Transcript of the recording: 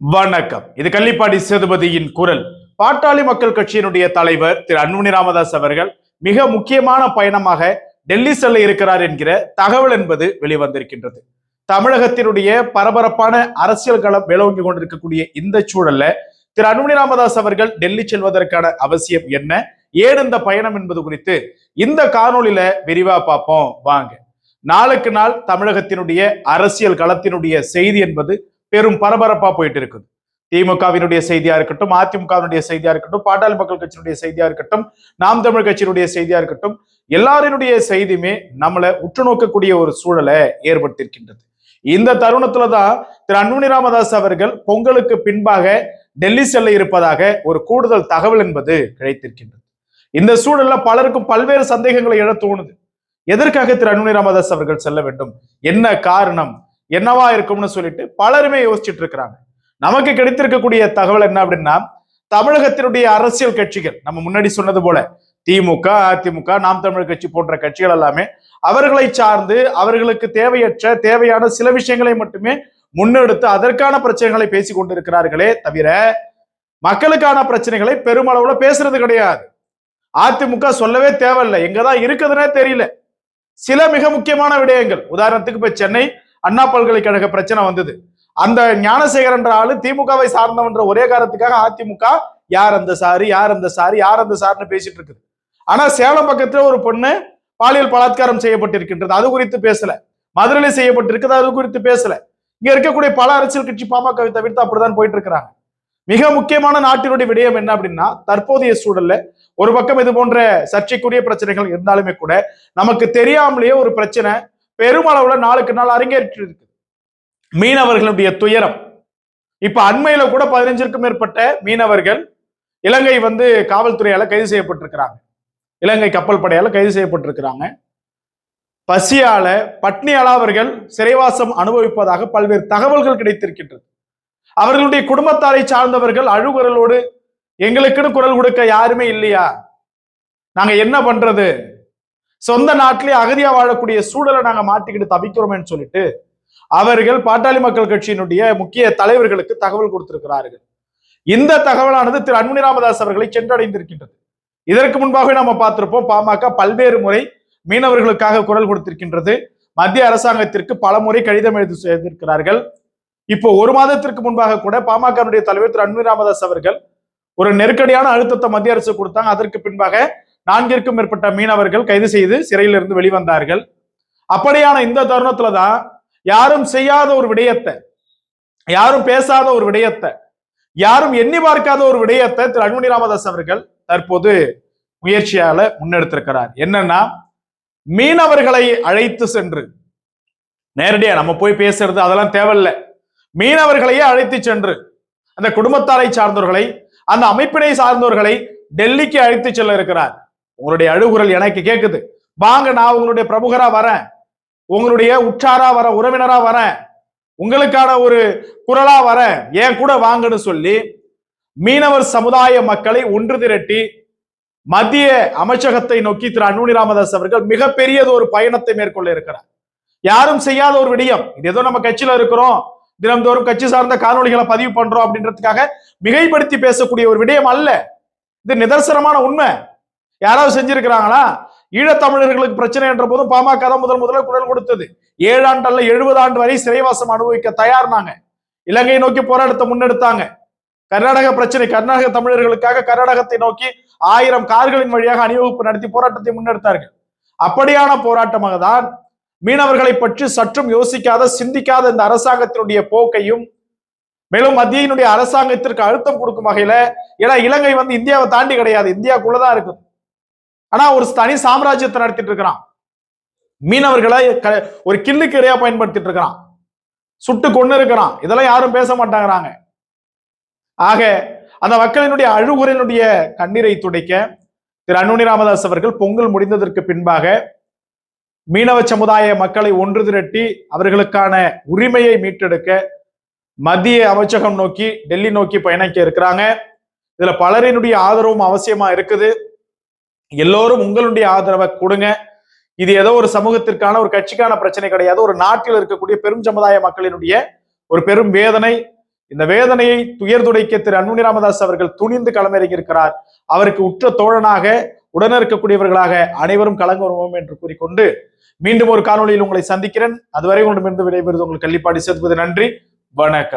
வணக்கம். இது கள்ளிப்பாடி சேதுபதியின் குரல். பாட்டாளி மக்கள் கட்சியினுடைய தலைவர் திரு அன்புமணி ராமதாஸ் அவர்கள் மிக முக்கியமான பயணமாக டெல்லி செல்ல இருக்கிறார் என்கிற தகவல் என்பது வெளிவந்திருக்கின்றது. தமிழகத்தினுடைய பரபரப்பான அரசியல் களம் விளவங்கி கொண்டிருக்கக்கூடிய இந்த சூழல்ல திரு அன்புமணி ராமதாஸ் அவர்கள் டெல்லி செல்வதற்கான அவசியம் என்ன? ஏன் இந்த பயணம் என்பது குறித்து இந்த காணொளியில விரிவா பார்ப்போம். வாங்க. நாளுக்கு நாள் தமிழகத்தினுடைய அரசியல் களத்தினுடைய செய்தி என்பது பெரும் பரபரப்பா போயிட்டு இருக்குது திமுகவினுடைய செய்தியா இருக்கட்டும் அதிமுகவினுடைய செய்தியா இருக்கட்டும் பாட்டாளி மக்கள் கட்சியினுடைய செய்தியா இருக்கட்டும் நாம் தமிழ் கட்சியினுடைய செய்தியா இருக்கட்டும் எல்லாரினுடைய செய்தியுமே நம்மளை உற்று நோக்கக்கூடிய ஒரு சூழலை ஏற்படுத்தியிருக்கின்றது. இந்த தருணத்துல தான் திரு அன்புமணி ராமதாஸ் அவர்கள் பொங்கலுக்கு பின்பாக டெல்லி செல்ல இருப்பதாக ஒரு கூடுதல் தகவல் என்பது கிடைத்திருக்கின்றது. இந்த சூழல்ல பலருக்கும் பல்வேறு சந்தேகங்களை எழ தோணுது எதற்காக திரு அன்புமணி ராமதாஸ் அவர்கள் செல்ல வேண்டும்? என்ன காரணம்? என்னவா இருக்கும்னு சொல்லிட்டு பலருமே யோசிச்சுட்டு இருக்கிறாங்க. நமக்கு கிடைத்திருக்கக்கூடிய தகவல் என்ன அப்படின்னா தமிழகத்தினுடைய அரசியல் கட்சிகள் நம்ம முன்னாடி சொன்னது போல திமுக அதிமுக நாம் தமிழர் கட்சி போன்ற கட்சிகள் எல்லாமே அவர்களை சார்ந்து அவர்களுக்கு தேவையற்ற தேவையான சில விஷயங்களை மட்டுமே முன்னெடுத்து அதற்கான பிரச்சனைகளை பேசிக் கொண்டிருக்கிறார்களே தவிர மக்களுக்கான பிரச்சனைகளை பெருமளவுல பேசுறது கிடையாது. அதிமுக சொல்லவே தேவையில்லை. எங்கதான் இருக்குதுன்னே தெரியல. சில மிக முக்கியமான விடயங்கள். உதாரணத்துக்கு இப்ப சென்னை அண்ணா பல்கலைக்கழக பிரச்சனை வந்தது. அந்த ஞானசேகர் என்ற ஆளு திமுகவை சார்ந்தவன்ற ஒரே காரணத்துக்காக அதிமுக யார் அந்த சாரு யார் அந்த சாரு யார் அந்த சாருன்னு பேசிட்டு இருக்குது. ஆனா சேலம் பக்கத்துல ஒரு பொண்ணு பாலியல் பலாத்காரம் செய்யப்பட்டிருக்கின்றது. அது குறித்து பேசல. மதுரையில செய்யப்பட்டிருக்குது அது குறித்து பேசல. இங்க இருக்கக்கூடிய பல அரசியல் கட்சி பாமகவை தவிர்த்து அப்படிதான் போயிட்டு இருக்கிறாங்க மிக முக்கியமான நாட்டினுடைய விடயம் என்ன அப்படின்னா தற்போதைய சூழல்ல ஒரு பக்கம் இது போன்ற சர்ச்சைக்குரிய பிரச்சனைகள் இருந்தாலுமே கூட நமக்கு தெரியாமலேயே ஒரு பிரச்சனை பெருமளவுல நாளுக்கு நாள் அரங்கேற்று இருக்கு மீனவர்களுடைய துயரம். இப்ப அண்மையில கூட பதினஞ்சிற்கும் மேற்பட்ட மீனவர்கள் இலங்கை வந்து காவல்துறையால கைது செய்யப்பட்டிருக்கிறாங்க. இலங்கை கப்பல் படையால கைது செய்யப்பட்டிருக்கிறாங்க. பசியால பட்னியால அவர்கள் சிறைவாசம் அனுபவிப்பதாக பல்வேறு தகவல்கள் கிடைத்திருக்கின்றது. அவர்களுடைய குடும்பத்தாரை சார்ந்தவர்கள் அழுகுரலோடு எங்களுக்குன்னு குரல் கொடுக்க யாருமே இல்லையா? நாங்க என்ன பண்றது? சொந்த நாட்டிலே அகதியா வாழக்கூடிய சூழலை நாங்க மாட்டிக்கிட்டு தவிக்கிறோமேன்னு சொல்லிட்டு அவர்கள் பாட்டாளி மக்கள் கட்சியினுடைய முக்கிய தலைவர்களுக்கு தகவல் கொடுத்திருக்கிறார்கள். இந்த தகவலானது திரு அன்புமணி ராமதாஸ் அவர்களை சென்றடைந்திருக்கின்றது. இதற்கு முன்பாகவே நம்ம பார்த்திருப்போம் பாமக பல்வேறு முறை மீனவர்களுக்காக குரல் கொடுத்திருக்கின்றது. மத்திய அரசாங்கத்திற்கு பல முறை கடிதம் எழுதி செய்திருக்கிறார்கள் இப்போ ஒரு மாதத்திற்கு முன்பாக கூட பாமகனுடைய தலைவர் திரு அன்புமணி ராமதாஸ் அவர்கள் ஒரு நெருக்கடியான அழுத்தத்தை மத்திய அரசு கொடுத்தாங்க. அதற்கு பின்பாக நான்கிற்கும் மேற்பட்ட மீனவர்கள் கைது செய்து சிறையிலிருந்து வெளிவந்தார்கள். அப்படியான இந்த தருணத்துல தான் யாரும் செய்யாத ஒரு விடயத்தை யாரும் பேசாத ஒரு விடயத்தை யாரும் எண்ணி பார்க்காத ஒரு விடயத்தை திரு அன்புமணி ராமதாஸ் அவர்கள் தற்போது முயற்சியால முன்னெடுத்திருக்கிறார். என்னன்னா மீனவர்களை அழைத்து சென்று நேரடியா நம்ம போய் பேசுறது அதெல்லாம் தேவையில்லை. மீனவர்களையே அழைத்து சென்று அந்த குடும்பத்தாரை சார்ந்தவர்களை அந்த அமைப்பினை சார்ந்தவர்களை டெல்லிக்கு அழைத்து செல்ல இருக்கிறார். உங்களுடைய அழுகுரல் எனக்கு கேட்குது வாங்க நான் உங்களுடைய பிரமுகரா வரேன். உங்களுடைய உற்றாரா வர உறவினரா வரேன் உங்களுக்கான ஒரு குரலா வரேன் ஏன் கூட வாங்கன்னு சொல்லி மீனவர் சமுதாய மக்களை ஒன்று திரட்டி மத்திய அமைச்சகத்தை நோக்கி திரு அன்புனி ராமதாஸ் அவர்கள் மிகப்பெரியது ஒரு பயணத்தை மேற்கொள்ள இருக்கிறார். யாரும் செய்யாத ஒரு விடயம். இது ஏதோ நம்ம கட்சியில இருக்கிறோம். தினம்தோறும் கட்சி சார்ந்த காணொலிகளை பதிவு பண்றோம் அப்படின்றதுக்காக மிகைப்படுத்தி பேசக்கூடிய ஒரு விடயம் அல்ல. இது நிதர்சனமான உண்மை. யாராவது செஞ்சிருக்கிறாங்களா? ஈழத்தமிழர்களுக்கு பிரச்சனை என்ற போதும் பாமக தான் முதல் முதல்ல குரல் கொடுத்தது. ஏழாண்டு அல்ல எழுபது ஆண்டு வரை சிறைவாசம் அனுபவிக்க தயார்னாங்க இலங்கையை நோக்கி போராட்டத்தை முன்னெடுத்தாங்க. கர்நாடக பிரச்சனை கர்நாடக தமிழர்களுக்காக கர்நாடகத்தை நோக்கி ஆயிரம் கார்களின் வழியாக அணிவகுப்பு நடத்தி போராட்டத்தை முன்னெடுத்தார்கள். அப்படியான போராட்டமாக தான் மீனவர்களை பற்றி சற்றும் யோசிக்காத சிந்திக்காத இந்த அரசாங்கத்தினுடைய போக்கையும் மேலும் மத்தியினுடைய அரசாங்கத்திற்கு அழுத்தம் கொடுக்கும் வகையில ஏன்னா இலங்கை வந்து இந்தியாவை தாண்டி கிடையாது. இந்தியாக்குள்ளதான் இருக்குது. ஆனா ஒரு தனி சாம்ராஜ்யத்தை நடத்திட்டு இருக்கிறான். மீனவர்களை க- ஒரு கில்லுக்கு இரையா பயன்படுத்திட்டு இருக்கிறான். சுட்டு கொண்டு இருக்கிறான். இதெல்லாம் யாரும் பேச மாட்டாங்கிறாங்க. ஆக அந்த மக்களினுடைய அழுகுறையினுடைய கண்ணீரை துடைக்க திரு அன்புமணி ராமதாஸ் அவர்கள் பொங்கல் முடிந்ததற்கு பின்பாக மீனவ சமுதாய மக்களை ஒன்று திரட்டி அவர்களுக்கான உரிமையை மீட்டெடுக்க மத்திய அமைச்சகம் நோக்கி டெல்லி நோக்கி பயணிக்க இருக்கிறாங்க. இதுல பலரினுடைய ஆதரவும் அவசியமா இருக்குது. எல்லோரும் உங்களுடைய ஆதரவை கொடுங்க. இது ஏதோ ஒரு சமூகத்திற்கான ஒரு கட்சிக்கான பிரச்சனை கிடையாது. ஒரு நாட்டில் இருக்கக்கூடிய பெரும் சமுதாய மக்களினுடைய ஒரு பெரும் வேதனை. இந்த வேதனையை துயர்துடைக்க திரு அன்புனி ராமதாஸ் அவர்கள் துணிந்து களமிறங்கியிருக்கிறார். அவருக்கு உற்ற தோழனாக உடனே இருக்கக்கூடியவர்களாக அனைவரும் கலங்க வருவோம் என்று கூறிக்கொண்டு மீண்டும் ஒரு காணொளியில் உங்களை சந்திக்கிறேன். அதுவரை உங்களிடமிருந்து விடைபெறுவது உங்கள் கள்ளிப்பாடி சேர்ப்பது நன்றி. வணக்கம்.